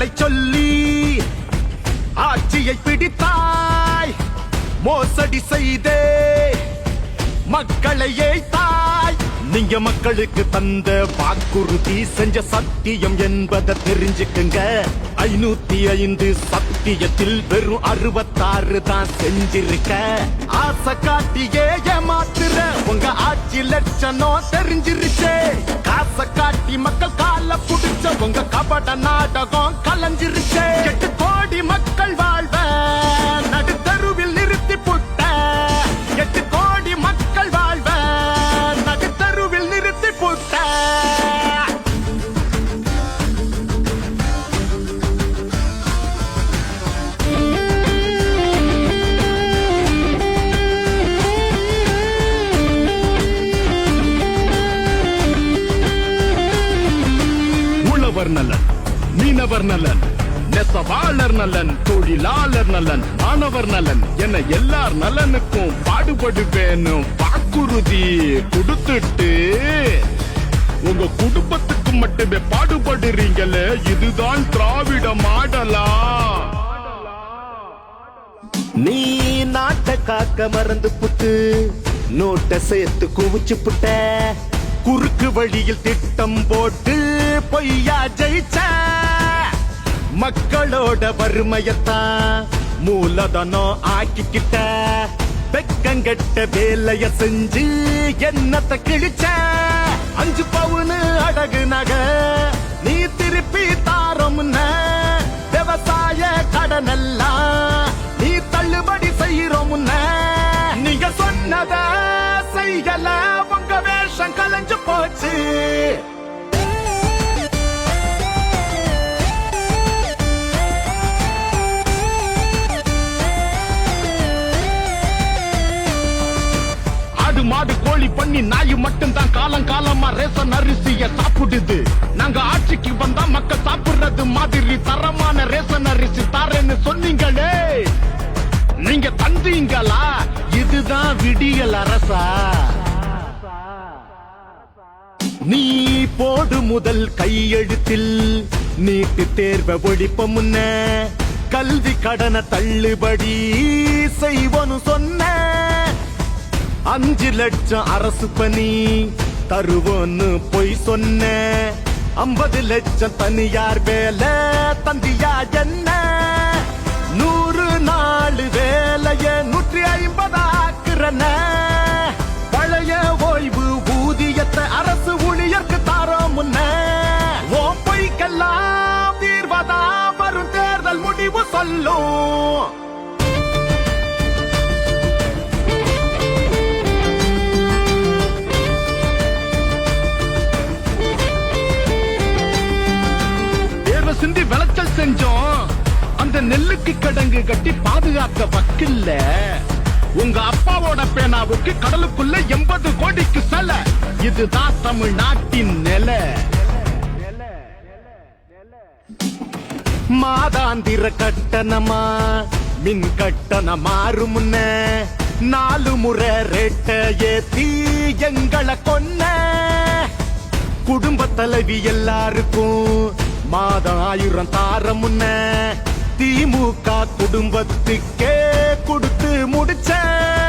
பொய்களை சொல்லி ஆட்சியை பிடித்தாய் மோசடி செய்தே மக்களை ஏய்த்தாய். நீங்க மக்களுக்கு தந்த வாக்குறுதி செஞ்ச சத்தியம் என்பதை தெரிஞ்சுக்குங்க. ஐநூத்தி ஐந்து சத்தியத்தில் வெறும் அறுபத்தாறு தான் செஞ்சிருக்க. ஆசை காட்டியே ஏமாத்துற உங்க ஆட்சி லட்சணம் தெரிஞ்சிருச்சே. காசை காட்டி மக்கள் உங்க காப்பாட்ட நாடகம் கலைஞ்சிருச்சே. எட்டு நலன் மீனவர் நலன் நெசவாளர் நலன் தொழிலாளர் நலன் மாணவர் நலன் என எல்லார் நலனுக்கும் பாடுபடுவேன்னு வாக்குறுதி கொடுத்துட்டு உங்க குடும்பத்துக்கு மட்டுமே பாடுபடுறீங்களே இதுதான் திராவிட மாடலா? நீ நாட்டை காக்க மறந்து புட்டு நோட்டை சேர்த்து குவிச்சு புட்ட குறுக்கு வழியில் திட்டம் போட்டு பொய்யா ஜெயிச்ச மக்களோட வறுமையத்தான் மூலதனம் ஆக்கிக்கிட்ட வெக்கங்கெட்ட வேலைய செஞ்சு என்னத்தை கிழிச்ச? அஞ்சு பவுனு அடகு நக நீ திருப்பி தாரோம்ன விவசாய கடனெல்லாம் நீ தள்ளுபடி செய்யறோம் நீங்க சொன்னத செய்யலாம் போச்சு ஆடு மாடு கோழி பண்ணி நாய் மட்டும் தான் காலம் காலமா ரேசன் அரிசிய சாப்பிடுது. நாங்க ஆட்சிக்கு வந்தா மக்கள் சாப்பிடுறது மாதிரி தரமான ரேசன் அரிசி தரேன்னு சொன்னீங்களே. நீங்க தந்தீங்களா? இதுதான் விடியல் அரசா? முதல் கையெழுத்தில் நீட்டு தேர்வை ஒழிப்ப முன்ன கல்வி கடனை தள்ளுபடி செய்வனு சொன்ன. அஞ்சு லட்சம் அரசு பணி தருவோன்னு பொய் சொன்ன. ஐம்பது லட்சம் தனியார் வேலை தந்தியா என்ன? நூறு நாலு வேலைய நூற்றி ஐம்பது சொல்லும் தேர்வை சிந்தி விளைச்சல் செஞ்சோம். அந்த நெல்லுக்கு கடங்கு கட்டி பாதுகாக்க வக்கில்ல. உங்க அப்பாவோட பேனாவுக்கு கடலுக்குள்ள எண்பது கோடிக்கு செல இதுதான் தமிழ்நாட்டின் நிலை. மாதாந்திர கட்டணமா? மின் கட்டணம் மாறும் முன்ன நாலு முறை ரெட்ட ஏத்தி எங்களை கொன்ன? குடும்ப தலைவி எல்லாருக்கும் மாதம் ஆயிரம் தார முன்ன திமுக குடும்பத்துக்கே கொடுத்து முடிச்சேன்.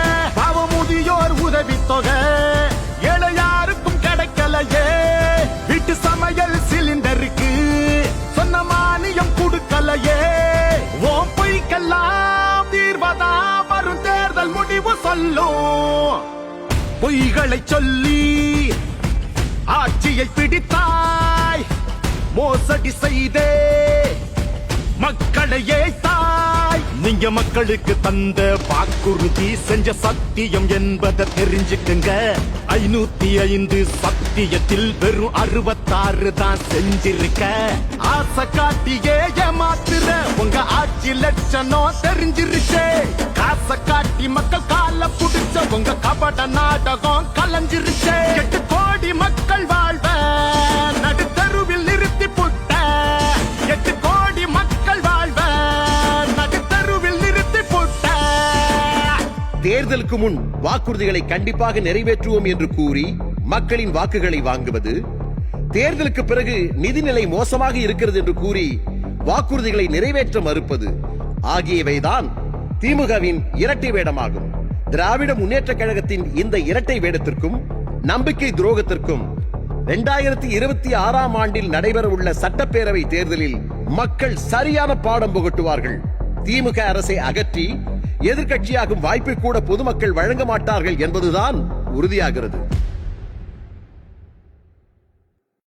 முடிவு பொய்களை சொல்லி ஆட்சியை பிடித்தாய். மோசடி செய்தே. மக்களை ஏத்தாய். நீங்க மக்களுக்கு தந்த வாக்குறுதி செஞ்ச சத்தியம் என்பதை தெரிஞ்சுக்குங்க. ஐநூத்தி ஐந்து சத்தியத்தில் வெறும் அறுபத்தாறு தான் செஞ்சிருக்க. ஆசை காட்டியே ஏமாத்துற உங்க ஆட்சி லட்சணம் தெரிஞ்சிருச்சே. காசை காட்டி மக்கள் கால புடிச்ச உங்க கபட நாடகம் கலைஞ்சிருச்சு. எட்டு கோடி மக்கள் வாழ்வ நடுத்தருவில் நிறுத்தி புட்ட. எட்டு கோடி மக்கள் வாழ்வ நடுத்தருவில் நிறுத்தி புட்ட. தேர்தலுக்கு முன் வாக்குறுதிகளை கண்டிப்பாக நிறைவேற்றுவோம் என்று கூறி மக்களின் வாக்குகளை வாங்குவது தேர்தலுக்கு பிறகு நிதிநிலை மோசமாக இருக்கிறது என்று கூறி வாக்குறுதிகளை நிறைவேற்ற மறுப்பது ஆகியவைதான் திமுகவின் இரட்டை வேடமாகும். திராவிட முன்னேற்ற கழகத்தின் இந்த இரட்டை வேடத்திற்கும் நம்பிக்கை துரோகத்திற்கும் இரண்டாயிரத்தி இருபத்தி ஆறாம் ஆண்டில் நடைபெறவுள்ள சட்டப்பேரவை தேர்தலில் மக்கள் சரியான பாடம் புகட்டுவார்கள். திமுக அரசை அகற்றி எதிர்கட்சியாகும் வாய்ப்பை கூட பொதுமக்கள் வழங்க மாட்டார்கள் என்பதுதான் உறுதியாகிறது.